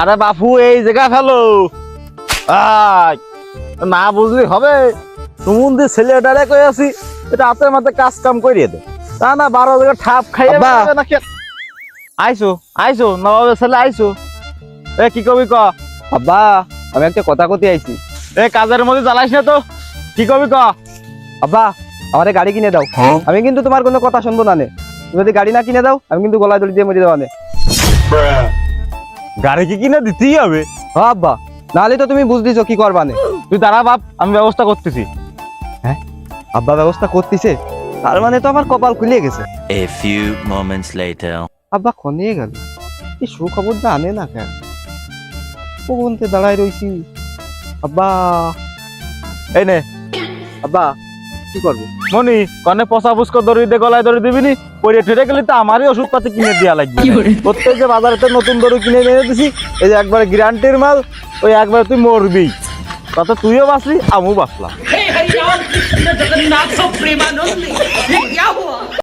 আরে বাপু এই জায়গা ফেলো। না বুঝলি হবে। তুমি ছেলেটারে কই আছি এটা হাতের মাথায় কাজ কাম করিয়ে দে। তা না বারো জায়গা ঠাপ খাইয়ে নাকি? আইসো আইসো নবাবের ছেলে আইসো। এ কি কবি ক? আব্বা আমি একটা কথা কতে আইছি। এ কাজের মধ্যে জ্বালাইস না তো। কি কবি ক? আব্বা আমারে গাড়ি কিনে দাও। আমি কিন্তু তোমার কোনো কথা শুনব না নে। যদি গাড়ি না কিনে দাও আমি কিন্তু গলায় দড়ি দিয়ে মরে দেওয়া গাড়ি কি কিনে দিতেই হবে? হ্যাঁ আব্বা নাহলে তো তুমি বুঝ দিছো কি করবা নে তুই দাঁড়া বাপ আমি ব্যবস্থা করতেছি। হ্যাঁ? আব্বা ব্যবস্থা করতেছে তার মানে তো আমার কপাল খুলে গেছে। A few moments later. আব্বা খনিয়ে গেল। এই সুখবরটা আনে না কেন? কোনতে দাঁড়ায় রইছি? আব্বা। এই নে। আব্বা। কি করব মনি কনে পচা পুষ্ক দড়ি দিয়ে গলায় দড়ি দিবি নি পরে ঠেটে গেলে তো আমারই ওষুধ পাতি কিনে দেওয়া লাগবে প্রত্যেক যে বাজারেতে নতুন দড়ি কিনে এনে দিছি এই যে একবারে গ্যারান্টির মাল ওই একবারে তুই মরবি তাতে তুইও বাঁচলি আমিও বাঁচলাম